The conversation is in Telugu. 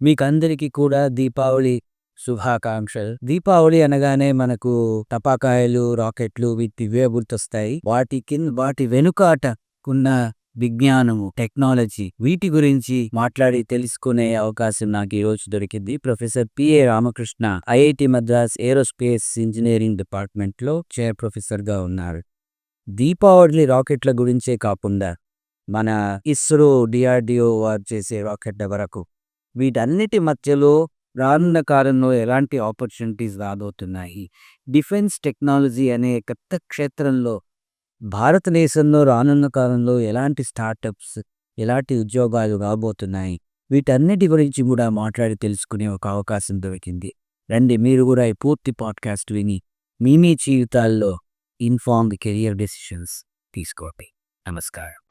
మీకందరికీ కూడా దీపావళి శుభాకాంక్షలు. దీపావళి అనగానే మనకు టపాకాయలు రాకెట్లు వీటి ఇవే గుర్తొస్తాయి. వాటి కింద వాటి వెనుకాట ఉన్న విజ్ఞానము టెక్నాలజీ వీటి గురించి మాట్లాడి తెలుసుకునే అవకాశం నాకు ఈ రోజు దొరికింది. Professor PA Ramakrishna IIT Madras aerospace engineering డిపార్ట్మెంట్లో చైర్ ప్రొఫెసర్గా ఉన్నారు. దీపావళి రాకెట్ల గురించే కాకుండా మన ఇస్రో డిఆర్డిఓ వారు చేసే రాకెట్ల వరకు వీటన్నిటి మధ్యలో రానున్న కాలంలో ఎలాంటి ఆపర్చునిటీస్ రాబోతున్నాయి? డిఫెన్స్ టెక్నాలజీ అనే కొత్త క్షేత్రంలో భారతదేశంలో రానున్న కాలంలో ఎలాంటి స్టార్టప్స్ ఎలాంటి ఉద్యోగాలు రాబోతున్నాయి? వీటన్నిటి గురించి కూడా మాట్లాడి తెలుసుకునే ఒక అవకాశం దొరికింది. రండి మీరు కూడా ఈ పూర్తి పాడ్కాస్ట్ విని మీ మీ జీవితాల్లో ఇన్ఫార్మ్డ్ కెరియర్ డెసిషన్స్ తీసుకోండి. నమస్కారం.